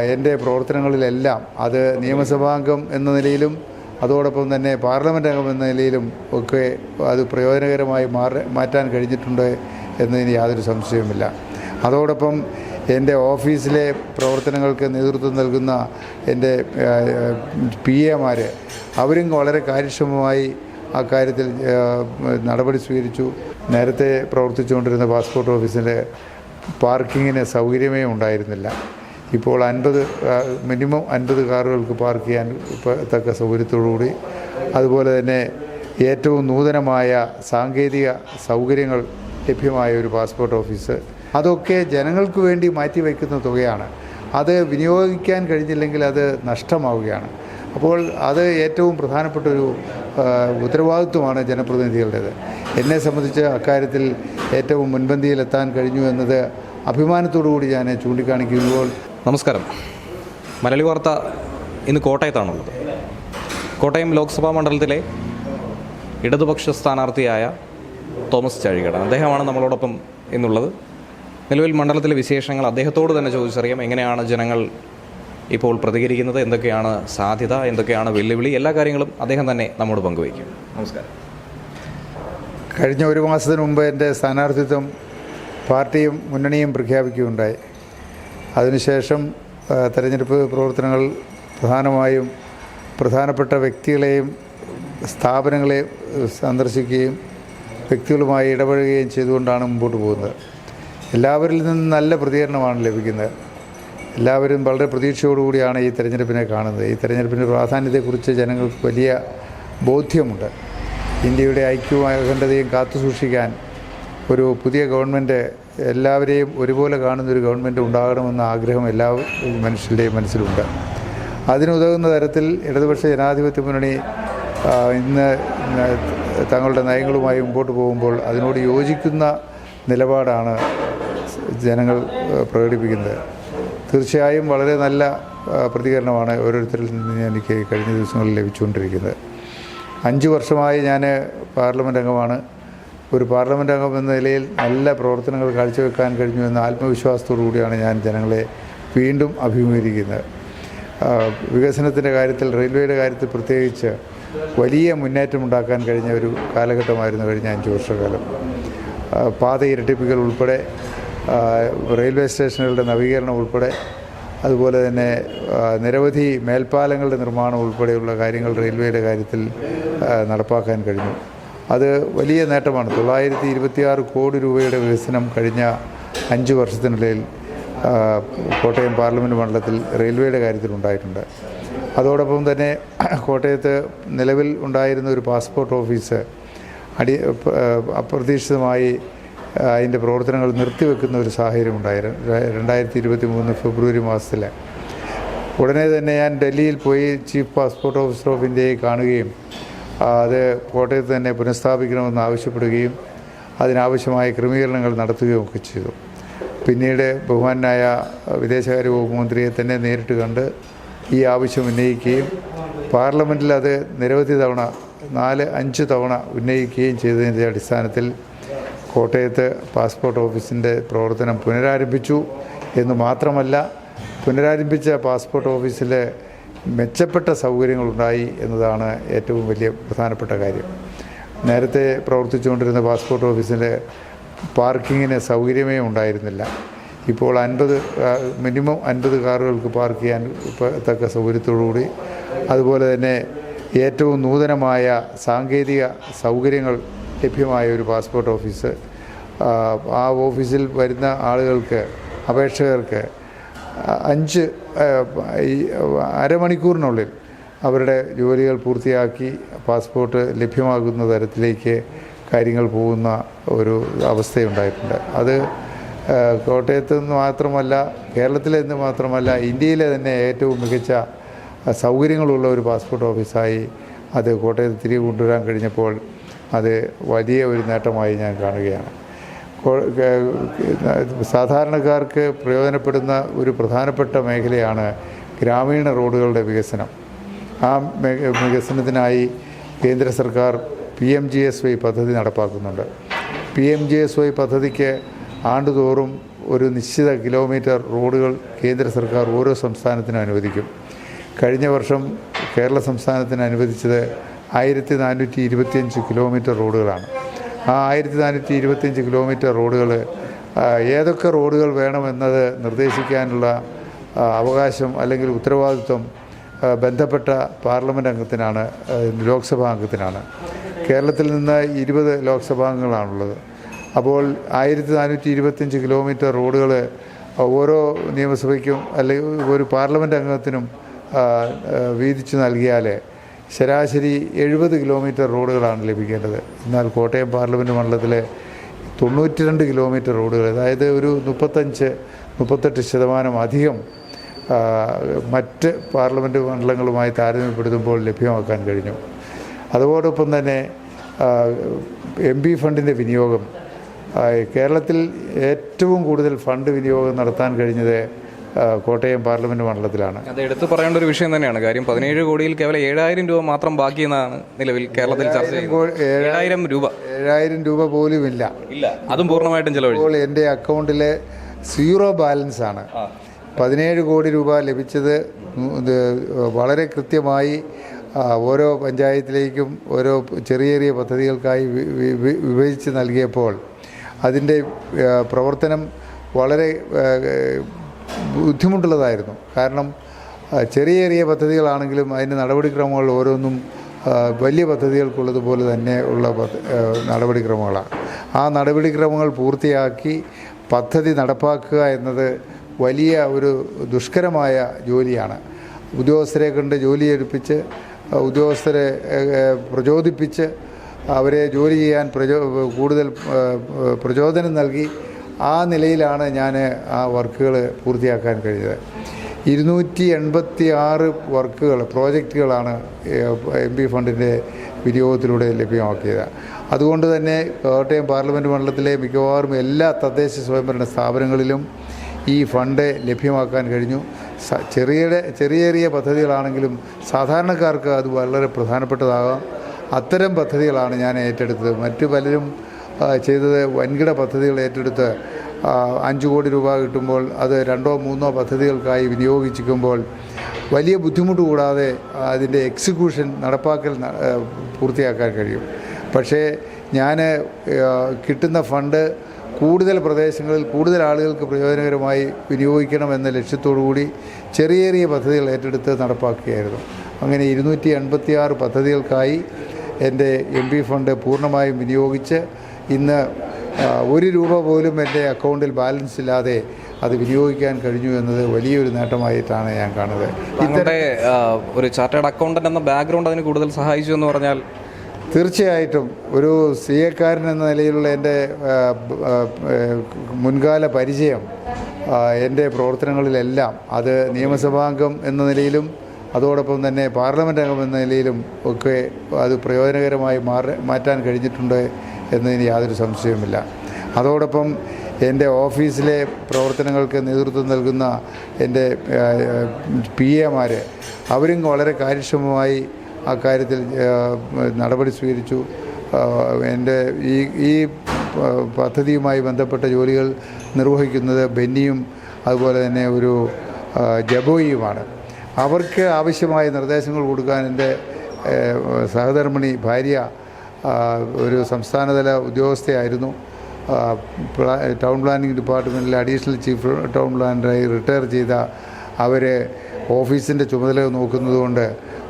എന്റെ പ്രവർത്തനങ്ങളിലെല്ലാം അത് നിയമസഭാംഗം എന്ന നിലയിലും അതോടൊപ്പം തന്നെ പാർലമെന്റ് അംഗം എന്ന നിലയിലും ഒക്കെ അത് പ്രയോജനകരമായി മാറി മാറ്റാൻ കഴിഞ്ഞിട്ടുണ്ട് എന്നതിന് യാതൊരു സംശയവുമില്ല. അതോടൊപ്പം എന്റെ ഓഫീസിലെ പ്രവർത്തനങ്ങൾക്ക് നേതൃത്വം നൽകുന്ന എന്റെ പി എമാർ അവരും വളരെ കാര്യക്ഷമമായി ആ കാര്യത്തിൽ ആ, നടപടി സ്വീകരിച്ചു. നേരത്തെ പ്രവർത്തിച്ചുകൊണ്ടിരുന്ന പാസ്പോർട്ട് ഓഫീസിന്റെ പാർക്കിങ്ങിന് സൗകര്യമേ ഉണ്ടായിരുന്നില്ല. ഇപ്പോൾ അൻപത് മിനിമം അൻപത് കാറുകൾക്ക് പാർക്ക് ചെയ്യാൻ തക്ക സൗകര്യത്തോടുകൂടി. അതുപോലെ തന്നെ ഏറ്റവും നൂതനമായ സാങ്കേതിക സൗകര്യങ്ങൾ ലഭ്യമായ ഒരു പാസ്പോർട്ട് ഓഫീസ്. അതൊക്കെ ജനങ്ങൾക്ക് വേണ്ടി മാറ്റിവെക്കുന്ന തുകയാണ്. അത് വിനിയോഗിക്കാൻ കഴിഞ്ഞില്ലെങ്കിൽ അത് നഷ്ടമാവുകയാണ്. അപ്പോൾ അത് ഏറ്റവും പ്രധാനപ്പെട്ട ഒരു ഉത്തരവാദിത്വമാണ് ജനപ്രതിനിധികളുടേത്. എന്നെ സംബന്ധിച്ച് അക്കാര്യത്തിൽ ഏറ്റവും മുൻപന്തിയിലെത്താൻ കഴിഞ്ഞു എന്നത് അഭിമാനത്തോടു കൂടി ഞാൻ ചൂണ്ടിക്കാണിക്കുമ്പോൾ നമസ്കാരം. മലയാളി വാർത്ത ഇന്ന് കോട്ടയത്താണുള്ളത്. കോട്ടയം ലോക്സഭാ മണ്ഡലത്തിലെ ഇടതുപക്ഷ സ്ഥാനാർത്ഥിയായ തോമസ് ചാഴികട. അദ്ദേഹമാണ് നമ്മളോടൊപ്പം ഇന്നുള്ളത്. നിലവിൽ മണ്ഡലത്തിലെ വിശേഷങ്ങൾ അദ്ദേഹത്തോട് തന്നെ ചോദിച്ചറിയാം. എങ്ങനെയാണ് ജനങ്ങൾ ഇപ്പോൾ പ്രതികരിക്കുന്നത്? എന്തൊക്കെയാണ് സാധ്യത? എന്തൊക്കെയാണ് വെല്ലുവിളി? എല്ലാ കാര്യങ്ങളും അദ്ദേഹം തന്നെ നമ്മോട് പങ്കുവയ്ക്കും. നമസ്കാരം. കഴിഞ്ഞ ഒരു മാസത്തിന് മുമ്പ് എന്റെ സ്ഥാനാർത്ഥിത്വം പാർട്ടിയും മുന്നണിയും പ്രഖ്യാപിക്കുകയുണ്ടായി. അതിനുശേഷം തെരഞ്ഞെടുപ്പ് പ്രവർത്തനങ്ങൾ പ്രധാനമായും പ്രധാനപ്പെട്ട വ്യക്തികളെയും സ്ഥാപനങ്ങളെ സന്ദർശിക്കുകയും വ്യക്തികളുമായി ഇടപഴകുകയും ചെയ്തുകൊണ്ടാണ് മുമ്പോട്ട് പോകുന്നത്. എല്ലാവരിൽ നിന്നും നല്ല പ്രതികരണമാണ് ലഭിക്കുന്നത്. എല്ലാവരും വളരെ പ്രതീക്ഷയോടുകൂടിയാണ് ഈ തെരഞ്ഞെടുപ്പിനെ കാണുന്നത്. ഈ തെരഞ്ഞെടുപ്പിന്റെ പ്രാധാന്യത്തെക്കുറിച്ച് ജനങ്ങൾക്ക് വലിയ ബോധ്യമുണ്ട്. ഇന്ത്യയുടെ ഐക്യവും അഖണ്ഡതയും കാത്തുസൂക്ഷിക്കാൻ ഒരു പുതിയ ഗവൺമെന്റ് എല്ലാവരെയും ഒരുപോലെ കാണുന്നൊരു ഗവൺമെന്റ് ഉണ്ടാകണമെന്ന ആഗ്രഹം എല്ലാ മനുഷ്യരുടെയും മനസ്സിലുണ്ട്. അതിനുതകുന്ന തരത്തിൽ ഇടതുപക്ഷ ജനാധിപത്യ മുന്നണി ഇന്ന് തങ്ങളുടെ നയങ്ങളുമായി മുമ്പോട്ട് പോകുമ്പോൾ അതിനോട് യോജിക്കുന്ന നിലപാടാണ് ജനങ്ങൾ പ്രകടിപ്പിക്കുന്നത്. തീർച്ചയായും വളരെ നല്ല പ്രതികരണമാണ് ഓരോരുത്തരിൽ നിന്ന് എനിക്ക് കഴിഞ്ഞ ദിവസങ്ങളിൽ ലഭിച്ചുകൊണ്ടിരിക്കുന്നത്. അഞ്ച് വർഷമായി ഞാൻ പാർലമെന്റ് അംഗമാണ്. ഒരു പാർലമെന്റ് അംഗം എന്ന നിലയിൽ നല്ല പ്രവർത്തനങ്ങൾ കാഴ്ചവെക്കാൻ കഴിഞ്ഞു എന്ന ആത്മവിശ്വാസത്തോടു കൂടിയാണ് ഞാൻ ജനങ്ങളെ വീണ്ടും അഭിമുഖീകരിക്കുന്നത്. വികസനത്തിന്റെ കാര്യത്തിൽ റെയിൽവേയുടെ കാര്യത്തിൽ പ്രത്യേകിച്ച് വലിയ മുന്നേറ്റം ഉണ്ടാക്കാൻ കഴിഞ്ഞ ഒരു കാലഘട്ടമായിരുന്നു കഴിഞ്ഞ അഞ്ച് വർഷക്കാലം. പാത ഇരട്ടിപ്പിക്കൽ ഉൾപ്പെടെ റെയിൽവേ സ്റ്റേഷനുകളുടെ നവീകരണം ഉൾപ്പെടെ അതുപോലെ തന്നെ നിരവധി മേൽപ്പാലങ്ങളുടെ നിർമ്മാണം ഉൾപ്പെടെയുള്ള കാര്യങ്ങൾ റെയിൽവേയുടെ കാര്യത്തിൽ നടപ്പാക്കാൻ കഴിഞ്ഞു. അത് വലിയ നേട്ടമാണ്. തൊള്ളായിരത്തി ഇരുപത്തിയാറ് കോടി രൂപയുടെ വികസനം കഴിഞ്ഞ അഞ്ച് വർഷത്തിനിടയിൽ കോട്ടയം പാർലമെന്റ് മണ്ഡലത്തിൽ റെയിൽവേയുടെ കാര്യത്തിൽ ഉണ്ടായിട്ടുണ്ട്. അതോടൊപ്പം തന്നെ കോട്ടയത്ത് നിലവിൽ ഉണ്ടായിരുന്ന ഒരു പാസ്പോർട്ട് ഓഫീസ് അടി അപ്രതീക്ഷിതമായി അതിന്റെ പ്രവർത്തനങ്ങൾ നിർത്തിവെക്കുന്ന ഒരു സാഹചര്യം ഉണ്ടായിരുന്നു രണ്ടായിരത്തി ഇരുപത്തി മൂന്ന് ഫെബ്രുവരി മാസത്തിൽ ഉടനെ തന്നെ ഞാൻ ഡൽഹിയിൽ പോയി ചീഫ് പാസ്പോർട്ട് ഓഫീസർ ഓഫ് ഇന്ത്യയെ കാണുകയും അത് കോട്ടയത്ത് തന്നെ പുനഃസ്ഥാപിക്കണമെന്ന് ആവശ്യപ്പെടുകയും അതിനാവശ്യമായ ക്രമീകരണങ്ങൾ നടത്തുകയും ഒക്കെ ചെയ്തു. പിന്നീട് ബഹുമാനായ വിദേശകാര്യ മന്ത്രിയെ തന്നെ നേരിട്ട് കണ്ട് ഈ ആവശ്യം ഉന്നയിക്കുകയും പാർലമെന്റിൽ അത് നിരവധി തവണ നാല് അഞ്ച് തവണ ഉന്നയിക്കുകയും ചെയ്തതിന്റെ അടിസ്ഥാനത്തിൽ കോട്ടയത്ത് പാസ്പോർട്ട് ഓഫീസിന്റെ പ്രവർത്തനം പുനരാരംഭിച്ചു എന്ന് മാത്രമല്ല പുനരാരംഭിച്ച പാസ്പോർട്ട് ഓഫീസിൽ മെച്ചപ്പെട്ട സൗകര്യങ്ങളുണ്ടായി എന്നതാണ് ഏറ്റവും വലിയ പ്രധാനപ്പെട്ട കാര്യം. നേരത്തെ പ്രവർത്തിച്ചുകൊണ്ടിരുന്ന പാസ്പോർട്ട് ഓഫീസിൽ പാർക്കിങ്ങിന് സൗകര്യമേ ഉണ്ടായിരുന്നില്ല. ഇപ്പോൾ അൻപത് മിനിമം അൻപത് കാറുകൾക്ക് പാർക്ക് ചെയ്യാൻ തക്ക സൗകര്യത്തോടുകൂടി അതുപോലെ തന്നെ ഏറ്റവും നൂതനമായ സാങ്കേതിക സൗകര്യങ്ങൾ ലഭ്യമായ ഒരു പാസ്പോർട്ട് ഓഫീസ് ആ ഓഫീസിൽ വരുന്ന ആളുകൾക്ക് അപേക്ഷകർക്ക് അഞ്ച് ഈ അരമണിക്കൂറിനുള്ളിൽ അവരുടെ ജോലികൾ പൂർത്തിയാക്കി പാസ്പോർട്ട് ലഭ്യമാകുന്ന തരത്തിലേക്ക് കാര്യങ്ങൾ പോകുന്ന ഒരു അവസ്ഥയുണ്ടായിട്ടുണ്ട്. അത് കോട്ടയത്ത് നിന്ന് മാത്രമല്ല കേരളത്തിലെ നിന്ന് മാത്രമല്ല ഇന്ത്യയിലെ തന്നെ ഏറ്റവും മികച്ച സൗകര്യങ്ങളുള്ള ഒരു പാസ്പോർട്ട് ഓഫീസായി അത് കോട്ടയത്ത് തിരികെ കൊണ്ടുവരാൻ കഴിഞ്ഞപ്പോൾ അത് വലിയ ഒരു നേട്ടമായി ഞാൻ കാണുകയാണ്. സാധാരണക്കാർക്ക് പ്രയോജനപ്പെടുന്ന ഒരു പ്രധാനപ്പെട്ട മേഖലയാണ് ഗ്രാമീണ റോഡുകളുടെ വികസനം. ആ വികസനത്തിനായി കേന്ദ്ര സർക്കാർ P M G S Y പദ്ധതി നടപ്പാക്കുന്നുണ്ട്. P M G S Y പദ്ധതിക്ക് ആണ്ടുതോറും ഒരു നിശ്ചിത കിലോമീറ്റർ റോഡുകൾ കേന്ദ്ര സർക്കാർ ഓരോ സംസ്ഥാനത്തിനും അനുവദിക്കും. കഴിഞ്ഞ വർഷം കേരള സംസ്ഥാനത്തിന് അനുവദിച്ചത് ആയിരത്തി നാനൂറ്റി ഇരുപത്തിയഞ്ച് കിലോമീറ്റർ റോഡുകളാണ്. ആയിരത്തി നാനൂറ്റി ഇരുപത്തിയഞ്ച് കിലോമീറ്റർ റോഡുകൾ ഏതൊക്കെ റോഡുകൾ വേണമെന്നത് നിർദ്ദേശിക്കാനുള്ള അവകാശം അല്ലെങ്കിൽ ഉത്തരവാദിത്വം ബന്ധപ്പെട്ട പാർലമെന്റ് അംഗത്തിനാണ് ലോക്സഭാ അംഗത്തിനാണ്. കേരളത്തിൽ നിന്ന് ഇരുപത് ലോക്സഭാ അംഗങ്ങളാണുള്ളത് അപ്പോൾ ആയിരത്തി നാനൂറ്റി ഇരുപത്തിയഞ്ച് കിലോമീറ്റർ റോഡുകൾ ഓരോ നിയമസഭയ്ക്കും അല്ലെങ്കിൽ ഒരു പാർലമെന്റ് അംഗത്തിനും വീതിച്ചു നൽകിയാൽ ശരാശരി എഴുപത് കിലോമീറ്റർ റോഡുകളാണ് ലഭിക്കേണ്ടത്. എന്നാൽ കോട്ടയം പാർലമെന്റ് മണ്ഡലത്തിലെ തൊണ്ണൂറ്റി രണ്ട് കിലോമീറ്റർ റോഡുകൾ അതായത് ഒരു മുപ്പത്തഞ്ച് മുപ്പത്തെട്ട് ശതമാനം അധികം മറ്റ് പാർലമെന്റ് മണ്ഡലങ്ങളുമായി താരതമ്യപ്പെടുത്തുമ്പോൾ ലഭ്യമാക്കാൻ കഴിഞ്ഞു. അതോടൊപ്പം തന്നെ എം പി ഫണ്ടിന്റെ വിനിയോഗം കേരളത്തിൽ ഏറ്റവും കൂടുതൽ ഫണ്ട് വിനിയോഗം നടത്താൻ കഴിഞ്ഞത് കോട്ടയം പാർലമെന്റ് മണ്ഡലത്തിലാണ്. അത് എടുത്തു പറയേണ്ട ഒരു വിഷയം തന്നെയാണ്. കാര്യം പതിനേഴ് കോടിയിൽ കേവലം ഏഴായിരം രൂപ മാത്രം ബാക്കിയെന്നാണ് നിലവിൽ കേരളത്തിൽ ചർച്ച ചെയ്യുന്നത്. ഏഴായിരം രൂപ. ഏഴായിരം രൂപ പോലും ഇല്ല. ഇല്ല അതും പൂർണമായിട്ടും ചിലവഴിച്ചു. ഇപ്പോൾ എന്റെ അക്കൗണ്ടിലെ സീറോ ബാലൻസ് ആണ്. പതിനേഴ് കോടി രൂപ ലഭിച്ചത് വളരെ കൃത്യമായി ഓരോ പഞ്ചായത്തിലേക്കും ഓരോ ചെറിയ ചെറിയ പദ്ധതികൾക്കായി വിഭജിച്ച് നൽകിയപ്പോൾ അതിന്റെ പ്രവർത്തനം വളരെ ബുദ്ധിമുട്ടുള്ളതായിരുന്നു. കാരണം ചെറിയ ചെറിയ പദ്ധതികളാണെങ്കിലും അതിന്റെ നടപടിക്രമങ്ങൾ ഓരോന്നും വലിയ പദ്ധതികൾക്കുള്ളതുപോലെ തന്നെ ഉള്ള നടപടിക്രമങ്ങളാണ്. ആ നടപടിക്രമങ്ങൾ പൂർത്തിയാക്കി പദ്ധതി നടപ്പാക്കുക എന്നത് വലിയ ഒരു ദുഷ്കരമായ ജോലിയാണ്. ഉദ്യോഗസ്ഥരെ കണ്ട് ജോലി എടുപ്പിച്ച് ഉദ്യോഗസ്ഥരെ പ്രചോദിപ്പിച്ച് അവരെ ജോലി ചെയ്യാൻ പ്രചോ കൂടുതൽ പ്രചോദനം നൽകി ആ നിലയിലാണ് ഞാൻ ആ വർക്കുകൾ പൂർത്തിയാക്കാൻ കഴിഞ്ഞത്. ഇരുന്നൂറ്റി എൺപത്തി ആറ് വർക്കുകൾ പ്രോജക്റ്റുകളാണ് എം പി ഫണ്ടിന്റെ വിനിയോഗത്തിലൂടെ ലഭ്യമാക്കിയത്. അതുകൊണ്ട് തന്നെ കോട്ടയം പാർലമെന്റ് മണ്ഡലത്തിലെ മിക്കവാറും എല്ലാ തദ്ദേശ സ്വയംഭരണ സ്ഥാപനങ്ങളിലും ഈ ഫണ്ട് ലഭ്യമാക്കാൻ കഴിഞ്ഞു. ചെറിയ ചെറിയ ചെറിയ പദ്ധതികളാണെങ്കിലും സാധാരണക്കാർക്ക് അത് വളരെ പ്രധാനപ്പെട്ടതാകാം. അത്തരം പദ്ധതികളാണ് ഞാൻ ഏറ്റെടുത്തത്. മറ്റു പലരും ചെയ്തത് വൻകിട പദ്ധതികൾ ഏറ്റെടുത്ത് അഞ്ച് കോടി രൂപ കിട്ടുമ്പോൾ അത് രണ്ടോ മൂന്നോ പദ്ധതികൾക്കായി വിനിയോഗിച്ചിരിക്കുമ്പോൾ വലിയ ബുദ്ധിമുട്ട് കൂടാതെ അതിന്റെ എക്സിക്യൂഷൻ നടപ്പാക്കൽ പൂർത്തിയാക്കാൻ കഴിയും. പക്ഷേ ഞാൻ കിട്ടുന്ന ഫണ്ട് കൂടുതൽ പ്രദേശങ്ങളിൽ കൂടുതൽ ആളുകൾക്ക് പ്രയോജനകരമായി വിനിയോഗിക്കണമെന്ന ലക്ഷ്യത്തോടു കൂടി ചെറിയ ചെറിയ പദ്ധതികൾ ഏറ്റെടുത്ത് നടപ്പാക്കുകയായിരുന്നു. അങ്ങനെ ഇരുന്നൂറ്റി എൺപത്തി ആറ് പദ്ധതികൾക്കായി എന്റെ എം പി ഫണ്ട് പൂർണമായും വിനിയോഗിച്ച് ഇന്ന് ഒരു രൂപ പോലും എന്റെ അക്കൗണ്ടിൽ ബാലൻസ് ഇല്ലാതെ അത് വിനിയോഗിക്കാൻ കഴിഞ്ഞു എന്നത് വലിയൊരു നേട്ടമായിട്ടാണ് ഞാൻ കാണുന്നത്. ഇതിന്റെ ഒരു ചാർട്ടേഡ് അക്കൗണ്ടന്റ് എന്ന ബാക്ക്ഗ്രൗണ്ട് അതിന് കൂടുതൽ സഹായിച്ചു എന്ന് പറഞ്ഞാൽ? തീർച്ചയായിട്ടും ഒരു സി എക്കാരൻ എന്ന നിലയിലുള്ള എന്റെ മുൻകാല പരിചയം എന്റെ പ്രവർത്തനങ്ങളിലെല്ലാം അത് നിയമസഭാംഗം എന്ന നിലയിലും അതോടൊപ്പം തന്നെ പാർലമെന്റ് അംഗം എന്ന നിലയിലും ഒക്കെ അത് പ്രയോജനകരമായി മാറി മാറ്റാൻ കഴിഞ്ഞിട്ടുണ്ട് എന്നതിന് യാതൊരു സംശയവുമില്ല. അതോടൊപ്പം എന്റെ ഓഫീസിലെ പ്രവർത്തനങ്ങൾക്ക് നേതൃത്വം നൽകുന്ന എന്റെ പി എമാർ അവരും വളരെ കാര്യക്ഷമമായി ആ കാര്യത്തിൽ നടപടി സ്വീകരിച്ചു. എന്റെ ഈ ഈ പദ്ധതിയുമായി ബന്ധപ്പെട്ട ജോലികൾ നിർവഹിക്കുന്നത് ബെന്നിയും അതുപോലെ തന്നെ ഒരു ജബോയിയുമാണ്. അവർക്ക് ആവശ്യമായ നിർദ്ദേശങ്ങൾ കൊടുക്കാൻ എന്റെ സഹധർമ്മിണി ഭാര്യ ഒരു സംസ്ഥാനതല ഉദ്യോഗസ്ഥയായിരുന്നു. ടൗൺ പ്ലാനിംഗ് ഡിപ്പാർട്ട്മെന്റിലെ അഡീഷണൽ ചീഫ് ടൗൺ പ്ലാനറായി റിട്ടയർ ചെയ്ത അവരെ ഓഫീസിന്റെ ചുമതല നോക്കുന്നതുകൊണ്ട്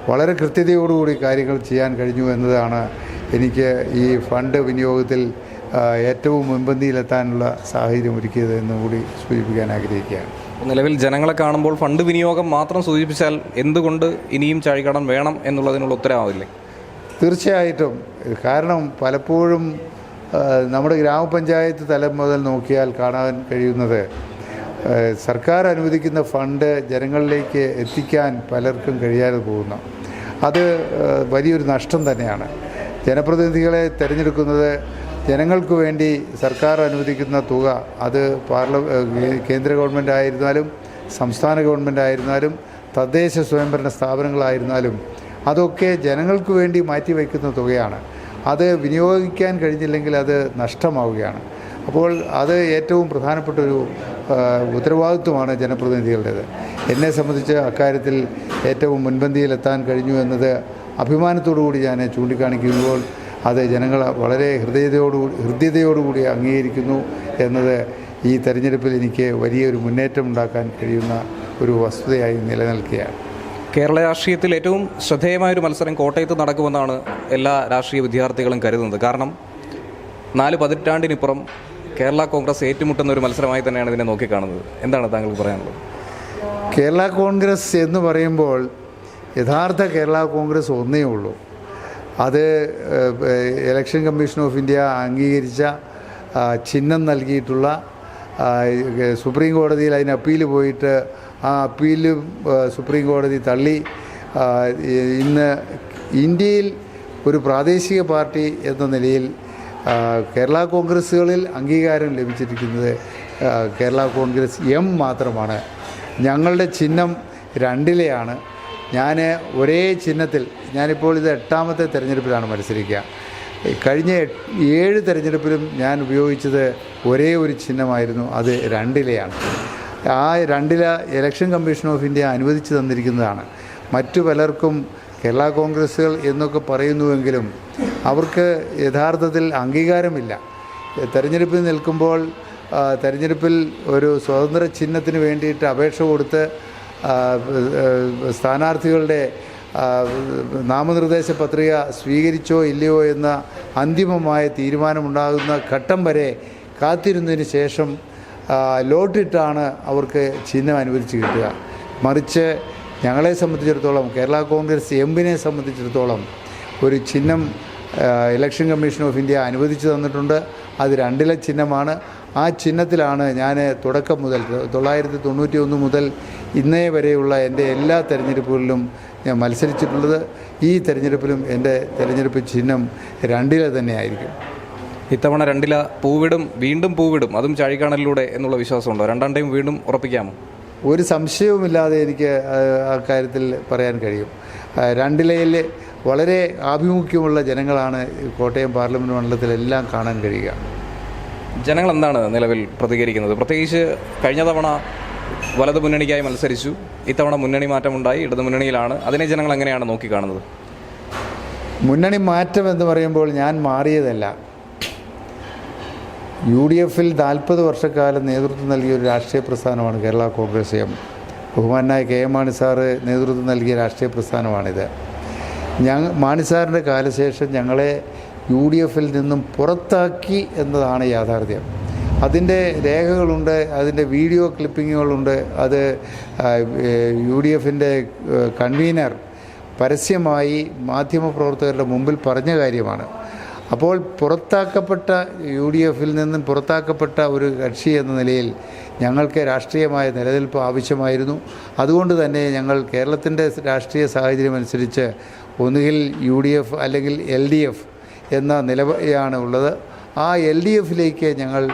വളരെ കൃത്യതയോടുകൂടി കാര്യങ്ങൾ ചെയ്യാൻ കഴിഞ്ഞു എന്നതാണ് എനിക്ക് ഈ ഫണ്ട് വിനിയോഗത്തിൽ ഏറ്റവും മുൻപന്തിയിലെത്താനുള്ള സാഹചര്യം ഒരുക്കിയത് എന്നും കൂടി സൂചിപ്പിക്കാൻ ആഗ്രഹിക്കുകയാണ്. നിലവിൽ ജനങ്ങളെ കാണുമ്പോൾ ഫണ്ട് വിനിയോഗം മാത്രം സൂചിപ്പിച്ചാൽ എന്തുകൊണ്ട് ഇനിയും ചാഴികടം വേണം എന്നുള്ളതിനുള്ള ഉത്തരവാവില്ലേ തീർച്ചയായിട്ടും. കാരണം പലപ്പോഴും നമ്മുടെ ഗ്രാമപഞ്ചായത്ത് തലം മുതൽ നോക്കിയാൽ കാണാൻ കഴിയുന്നത് സർക്കാർ അനുവദിക്കുന്ന ഫണ്ട് ജനങ്ങളിലേക്ക് എത്തിക്കാൻ പലർക്കും കഴിയാതെ പോകുന്നു. അത് വലിയൊരു നഷ്ടം തന്നെയാണ്. ജനപ്രതിനിധികളെ തിരഞ്ഞെടുക്കുന്നത് ജനങ്ങൾക്ക് വേണ്ടി സർക്കാർ അനുവദിക്കുന്ന തുക അത് പാർല കേന്ദ്ര ഗവൺമെന്റ് ആയിരുന്നാലും സംസ്ഥാന ഗവൺമെന്റ് ആയിരുന്നാലും തദ്ദേശ സ്വയംഭരണ സ്ഥാപനങ്ങളായിരുന്നാലും അതൊക്കെ ജനങ്ങൾക്ക് വേണ്ടി മാറ്റിവെക്കുന്ന തുകയാണ്. അത് വിനിയോഗിക്കാൻ കഴിഞ്ഞില്ലെങ്കിൽ അത് നഷ്ടമാവുകയാണ്. അപ്പോൾ അത് ഏറ്റവും പ്രധാനപ്പെട്ട ഒരു ഉത്തരവാദിത്വമാണ് ജനപ്രതിനിധികളുടേത്. എന്നെ സംബന്ധിച്ച് അക്കാര്യത്തിൽ ഏറ്റവും മുൻപന്തിയിലെത്താൻ കഴിഞ്ഞു എന്നത് അഭിമാനത്തോടു കൂടി ഞാൻ ചൂണ്ടിക്കാണിക്കുമ്പോൾ അത് ജനങ്ങൾ വളരെ ഹൃദയതയോടു ഹൃദ്യതയോടുകൂടി അംഗീകരിക്കുന്നു എന്നത് ഈ തെരഞ്ഞെടുപ്പിൽ എനിക്ക് വലിയൊരു മുന്നേറ്റം ഉണ്ടാക്കാൻ കഴിയുന്ന ഒരു വസ്തുതയായി നിലനിൽക്കുകയാണ്. കേരള രാഷ്ട്രീയത്തിൽ ഏറ്റവും ശ്രദ്ധേയമായൊരു മത്സരം കോട്ടയത്ത് നടക്കുമെന്നാണ് എല്ലാ രാഷ്ട്രീയ വിദ്യാർത്ഥികളും കരുതുന്നത്. കാരണം നാല് പതിറ്റാണ്ടിനിപ്പുറം കേരള കോൺഗ്രസ് ഏറ്റുമുട്ടുന്ന ഒരു മത്സരമായി തന്നെയാണ് ഇതിനെ നോക്കിക്കാണുന്നത്. എന്താണ് താങ്കൾക്ക് പറയാനുള്ളത്? കേരള കോൺഗ്രസ് എന്ന് പറയുമ്പോൾ യഥാർത്ഥ കേരള കോൺഗ്രസ് ഒന്നേ ഉള്ളൂ. അത് ഇലക്ഷൻ കമ്മീഷൻ ഓഫ് ഇന്ത്യ അംഗീകരിച്ച ചിഹ്നം നൽകിയിട്ടുള്ള സുപ്രീം കോടതിയിൽ അതിന് അപ്പീൽ പോയിട്ട് ആ അപ്പീലും സുപ്രീം കോടതി തള്ളി ഇന്ന് ഇന്ത്യയിൽ ഒരു പ്രാദേശിക പാർട്ടി എന്ന നിലയിൽ കേരള കോൺഗ്രസ്സുകളിൽ അംഗീകാരം ലഭിച്ചിരിക്കുന്നത് കേരള കോൺഗ്രസ് എം മാത്രമാണ്. ഞങ്ങളുടെ ചിഹ്നം രണ്ടിലെയാണ്. ഞാൻ ഒരേ ചിഹ്നത്തിൽ ഞാനിപ്പോൾ ഇത് എട്ടാമത്തെ തിരഞ്ഞെടുപ്പിലാണ് മത്സരിക്കുക. കഴിഞ്ഞ ഏഴ് തിരഞ്ഞെടുപ്പിലും ഞാൻ ഉപയോഗിച്ചത് ഒരേ ഒരു ചിഹ്നമായിരുന്നു അത് രണ്ടിലെയാണ്. ആ രണ്ടില ഇലക്ഷൻ കമ്മീഷൻ ഓഫ് ഇന്ത്യ അനുവദിച്ചു തന്നിരിക്കുന്നതാണ്. മറ്റു പലർക്കും കേരള കോൺഗ്രസ്സുകൾ എന്നൊക്കെ പറയുന്നുവെങ്കിലും അവർക്ക് യഥാർത്ഥത്തിൽ അംഗീകാരമില്ല. തെരഞ്ഞെടുപ്പിൽ നിൽക്കുമ്പോൾ തെരഞ്ഞെടുപ്പിൽ ഒരു സ്വതന്ത്ര ചിഹ്നത്തിന് വേണ്ടിയിട്ട് അപേക്ഷ കൊടുത്ത് സ്ഥാനാർത്ഥികളുടെ നാമനിർദ്ദേശ പത്രിക സ്വീകരിച്ചോ ഇല്ലയോ എന്ന അന്തിമമായ തീരുമാനമുണ്ടാകുന്ന ഘട്ടം വരെ കാത്തിരുന്നതിന് ശേഷം ലോട്ടിട്ടാണ് അവർക്ക് ചിഹ്നം അനുവദിച്ച് കിട്ടുക. മറിച്ച് ഞങ്ങളെ സംബന്ധിച്ചിടത്തോളം കേരള കോൺഗ്രസ് എമ്പിനെ സംബന്ധിച്ചിടത്തോളം ഒരു ചിഹ്നം ഇലക്ഷൻ കമ്മീഷൻ ഓഫ് ഇന്ത്യ അനുവദിച്ചു തന്നിട്ടുണ്ട്. അത് രണ്ടില ചിഹ്നമാണ്. ആ ചിഹ്നത്തിലാണ് ഞാൻ തുടക്കം മുതൽ തൊള്ളായിരത്തി തൊണ്ണൂറ്റി ഒന്ന് മുതൽ ഇന്നേ വരെയുള്ള എന്റെ എല്ലാ തെരഞ്ഞെടുപ്പുകളിലും ഞാൻ മത്സരിച്ചിട്ടുള്ളത്. ഈ തെരഞ്ഞെടുപ്പിലും എന്റെ തെരഞ്ഞെടുപ്പ് ചിഹ്നം രണ്ടില തന്നെയായിരിക്കും. ഇത്തവണ രണ്ടില പൂവിടും വീണ്ടും പൂവിടും. അതും ചാഴിക്കാണലിലൂടെ എന്നുള്ള വിശ്വാസമുണ്ടോ? രണ്ടാം ടൈം വീണ്ടും ഉറപ്പിക്കാമോ? ഒരു സംശയവുമില്ലാതെ എനിക്ക് ആ, ആ കാര്യത്തിൽ പറയാൻ കഴിയും. രണ്ടിലയിൽ വളരെ ആഭിമുഖ്യമുള്ള ജനങ്ങളാണ് കോട്ടയം പാർലമെന്റ് മണ്ഡലത്തിലെല്ലാം കാണാൻ കഴിയുക ജനങ്ങൾ എന്താണ് നിലവിൽ പ്രതികരിക്കുന്നത്? പ്രത്യേകിച്ച് കഴിഞ്ഞ തവണ വലത് മുന്നണിക്കായി മത്സരിച്ചു. ഇത്തവണ മുന്നണി മാറ്റമുണ്ടായി. ഇടതു മുന്നണിയിലാണ്. അതിനെ ജനങ്ങൾ എങ്ങനെയാണ് നോക്കിക്കാണുന്നത്? മുന്നണി മാറ്റം എന്ന് പറയുമ്പോൾ ഞാൻ മാറിയതല്ല. യു ഡി എഫിൽ നാൽപ്പത് വർഷക്കാലം നേതൃത്വം നൽകിയ ഒരു രാഷ്ട്രീയ പ്രസ്ഥാനമാണ് കേരള കോൺഗ്രസ് എം. ബഹുമാനായ കെ എം മാണി സാറ് നേതൃത്വം നൽകിയ രാഷ്ട്രീയ പ്രസ്ഥാനമാണിത്. ഞങ്ങൾ മാണി സാറിന്റെ കാലശേഷം ഞങ്ങളെ യു ഡി എഫിൽ നിന്നും പുറത്താക്കി എന്നതാണ് യാഥാർത്ഥ്യം. അതിന്റെ രേഖകളുണ്ട് അതിന്റെ വീഡിയോ ക്ലിപ്പിങ്ങുകളുണ്ട്. അത് യു ഡി എഫിന്റെ കൺവീനർ പരസ്യമായി മാധ്യമപ്രവർത്തകരുടെ മുമ്പിൽ പറഞ്ഞ കാര്യമാണ്. അപ്പോൾ പുറത്താക്കപ്പെട്ട യു ഡി എഫിൽ നിന്നും പുറത്താക്കപ്പെട്ട ഒരു കക്ഷി എന്ന നിലയിൽ ഞങ്ങൾക്ക് രാഷ്ട്രീയമായ നിലനിൽപ്പ് ആവശ്യമായിരുന്നു. അതുകൊണ്ട് തന്നെ ഞങ്ങൾ കേരളത്തിന്റെ രാഷ്ട്രീയ സാഹചര്യം അനുസരിച്ച് ഒന്നുകിൽ യു ഡി എഫ് അല്ലെങ്കിൽ എൽ ഡി എഫ് എന്ന നിലയാണ് ഉള്ളത്. ആ എൽ ഡി എഫിലേക്ക് ഞങ്ങൾ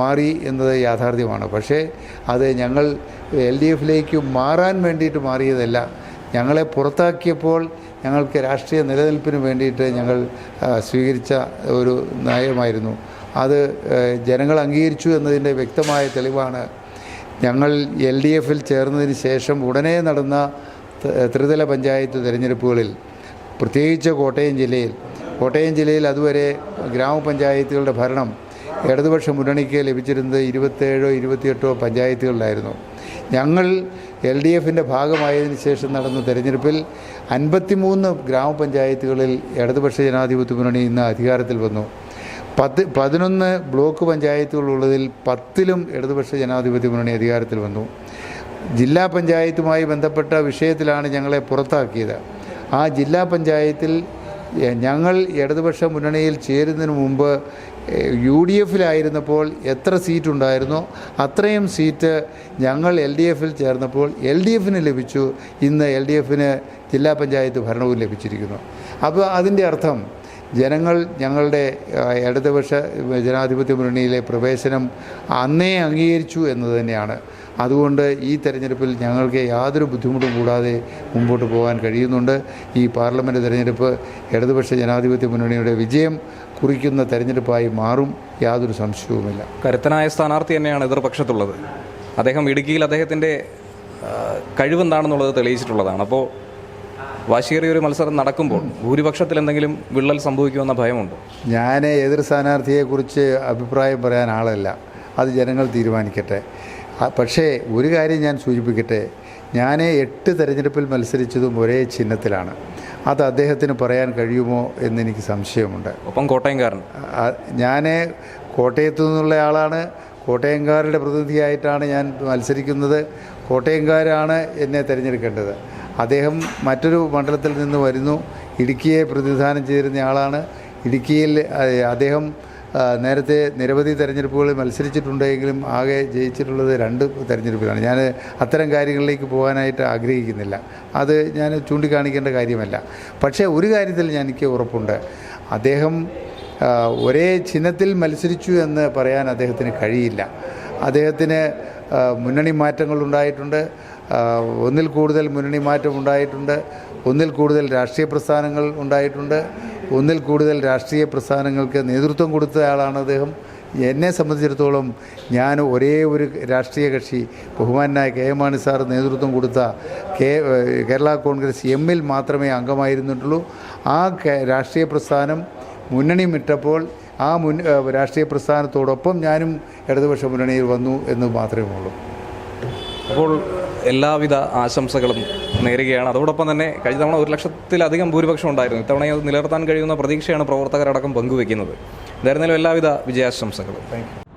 മാറി എന്നത് യാഥാർത്ഥ്യമാണ്. പക്ഷേ അത് ഞങ്ങൾ എൽ ഡി എഫിലേക്ക് മാറാൻ വേണ്ടിയിട്ട് മാറിയതല്ല. ഞങ്ങളെ പുറത്താക്കിയപ്പോൾ ഞങ്ങൾക്ക് രാഷ്ട്രീയ നിലനിൽപ്പിന് വേണ്ടിയിട്ട് ഞങ്ങൾ സ്വീകരിച്ച ഒരു നയമായിരുന്നു. അത് ജനങ്ങൾ അംഗീകരിച്ചു എന്നതിന്റെ വ്യക്തമായ തെളിവാണ്. ഞങ്ങൾ എൽ ഡി എഫിൽ ചേർന്നതിന് ശേഷം ഉടനെ നടന്ന ത്രിതല പഞ്ചായത്ത് തിരഞ്ഞെടുപ്പുകളിൽ പ്രത്യേകിച്ച് കോട്ടയം ജില്ലയിൽ കോട്ടയം ജില്ലയിൽ അതുവരെ ഗ്രാമപഞ്ചായത്തുകളുടെ ഭരണം ഇടതുപക്ഷ മുന്നണിക്ക് ലഭിച്ചിരുന്നത് ഇരുപത്തേഴോ ഇരുപത്തിയെട്ടോ പഞ്ചായത്തുകളിലായിരുന്നു. ഞങ്ങൾ എൽ ഡി എഫിന്റെ ഭാഗമായതിനു ശേഷം നടന്ന തെരഞ്ഞെടുപ്പിൽ അൻപത്തിമൂന്ന് ഗ്രാമപഞ്ചായത്തുകളിൽ ഇടതുപക്ഷ ജനാധിപത്യ മുന്നണി ഇന്ന് അധികാരത്തിൽ വന്നു. പത്ത് പതിനൊന്ന് ബ്ലോക്ക് പഞ്ചായത്തുകളുള്ളതിൽ പത്തിലും ഇടതുപക്ഷ ജനാധിപത്യ മുന്നണി അധികാരത്തിൽ വന്നു. ജില്ലാ പഞ്ചായത്തുമായി ബന്ധപ്പെട്ട വിഷയത്തിലാണ് ഞങ്ങളെ പുറത്താക്കിയത്. ആ ജില്ലാ പഞ്ചായത്തിൽ ഞങ്ങൾ ഇടതുപക്ഷ മുന്നണിയിൽ ചേരുന്നതിന് മുമ്പ് യു ഡി എഫിലായിരുന്നപ്പോൾ എത്ര സീറ്റ് ഉണ്ടായിരുന്നോ അത്രയും സീറ്റ് ഞങ്ങൾ എൽ ഡി എഫിൽ ചേർന്നപ്പോൾ എൽ ഡി എഫിന് ലഭിച്ചു. ഇന്ന് എൽ ഡി എഫിന് ജില്ലാ പഞ്ചായത്ത് ഭരണവും ലഭിച്ചിരിക്കുന്നു. അപ്പോൾ അതിന്റെ അർത്ഥം ജനങ്ങൾ ഞങ്ങളുടെ ഇടതുപക്ഷ ജനാധിപത്യ മുന്നണിയിലെ പ്രവേശനം അന്നേ അംഗീകരിച്ചു എന്നത് തന്നെയാണ്. അതുകൊണ്ട് ഈ തെരഞ്ഞെടുപ്പിൽ ഞങ്ങൾക്ക് യാതൊരു ബുദ്ധിമുട്ടും കൂടാതെ മുമ്പോട്ട് പോകാൻ കഴിയുന്നുണ്ട്. ഈ പാർലമെന്റ് തെരഞ്ഞെടുപ്പ് ഇടതുപക്ഷ ജനാധിപത്യ മുന്നണിയുടെ വിജയം കുറിക്കുന്ന തെരഞ്ഞെടുപ്പായി മാറും യാതൊരു സംശയവുമില്ല. കരുത്തനായ സ്ഥാനാർത്ഥി തന്നെയാണ് എതിർപക്ഷത്തുള്ളത്. അദ്ദേഹം ഇടുക്കിയിൽ അദ്ദേഹത്തിന്റെ കഴിവെന്താണെന്നുള്ളത് തെളിയിച്ചിട്ടുള്ളതാണ്. അപ്പോൾ വാശിയേറിയ ഒരു മത്സരം നടക്കുമ്പോൾ ഭൂരിപക്ഷത്തിൽ എന്തെങ്കിലും വിള്ളൽ സംഭവിക്കുമെന്ന ഭയമുണ്ടോ? ഞാൻ എതിർ സ്ഥാനാർത്ഥിയെക്കുറിച്ച് അഭിപ്രായം പറയാൻ ആളല്ല. അത് ജനങ്ങൾ തീരുമാനിക്കട്ടെ. പക്ഷേ ഒരു കാര്യം ഞാൻ സൂചിപ്പിക്കട്ടെ. ഞാൻ എട്ട് തെരഞ്ഞെടുപ്പിൽ മത്സരിച്ചതും ഒരേ ചിഹ്നത്തിലാണ്. അത് അദ്ദേഹത്തിന് പറയാൻ കഴിയുമോ എന്നെനിക്ക് സംശയമുണ്ട്. ഒപ്പം കോട്ടയംകാരൻ. ഞാൻ കോട്ടയത്തു നിന്നുള്ള ആളാണ്. കോട്ടയംകാരുടെ പ്രതിനിധിയായിട്ടാണ് ഞാൻ മത്സരിക്കുന്നത്. കോട്ടയംകാരാണ് എന്നെ തിരഞ്ഞെടുക്കേണ്ടത്. അദ്ദേഹം മറ്റൊരു മണ്ഡലത്തിൽ നിന്ന് വരുന്നു. ഇടുക്കിയെ പ്രതിനിധാനം ചെയ്തിരുന്ന ആളാണ്. ഇടുക്കിയിൽ അദ്ദേഹം നേരത്തെ നിരവധി തെരഞ്ഞെടുപ്പുകളിൽ മത്സരിച്ചിട്ടുണ്ടെങ്കിലും ആകെ ജയിച്ചിട്ടുള്ളത് രണ്ട് തെരഞ്ഞെടുപ്പിലാണ്. ഞാൻ അത്തരം കാര്യങ്ങളിലേക്ക് പോകാനായിട്ട് ആഗ്രഹിക്കുന്നില്ല. അത് ഞാൻ ചൂണ്ടിക്കാണിക്കേണ്ട കാര്യമല്ല. പക്ഷേ ഒരു കാര്യത്തിൽ ഞാൻ എനിക്ക് ഉറപ്പുണ്ട്. അദ്ദേഹം ഒരേ ചിഹ്നത്തിൽ മത്സരിച്ചു എന്ന് പറയാൻ അദ്ദേഹത്തിന് കഴിയില്ല. അദ്ദേഹത്തിന് മുന്നണി മാറ്റങ്ങൾ ഉണ്ടായിട്ടുണ്ട്. ഒന്നിൽ കൂടുതൽ മുന്നണി മാറ്റം ഉണ്ടായിട്ടുണ്ട്. ഒന്നിൽ കൂടുതൽ രാഷ്ട്രീയ പ്രസ്ഥാനങ്ങൾ ഉണ്ടായിട്ടുണ്ട്. ഒന്നിൽ കൂടുതൽ രാഷ്ട്രീയ പ്രസ്ഥാനങ്ങൾക്ക് നേതൃത്വം കൊടുത്ത ആളാണ് അദ്ദേഹം. എന്നെ സംബന്ധിച്ചിടത്തോളം ഞാൻ ഒരേ ഒരു രാഷ്ട്രീയ കക്ഷി ബഹുമാനായ കെ എം മാണി സാർ നേതൃത്വം കൊടുത്ത കേരള കോൺഗ്രസ് എമ്മിൽ മാത്രമേ അംഗമായിരുന്നിട്ടുള്ളൂ. ആ രാഷ്ട്രീയ പ്രസ്ഥാനം മുന്നണി വിട്ടപ്പോൾ ആ മുൻ രാഷ്ട്രീയ പ്രസ്ഥാനത്തോടൊപ്പം ഞാനും ഇടതുപക്ഷ മുന്നണിയിൽ വന്നു എന്ന് മാത്രമേ ഉള്ളൂ. അപ്പോൾ എല്ലാവിധ ആശംസകളും നേരുകയാണ്. അതോടൊപ്പം തന്നെ കഴിഞ്ഞ തവണ ഒരു ലക്ഷത്തിലധികം ഭൂരിപക്ഷം ഉണ്ടായിരുന്നു. ഇത്തവണ അത് നിലനിർത്താൻ കഴിയുന്ന പ്രതീക്ഷയാണ് പ്രവർത്തകരടക്കം പങ്കുവെക്കുന്നത്. എന്തായിരുന്നാലും എല്ലാവിധ വിജയാശംസകളും. താങ്ക്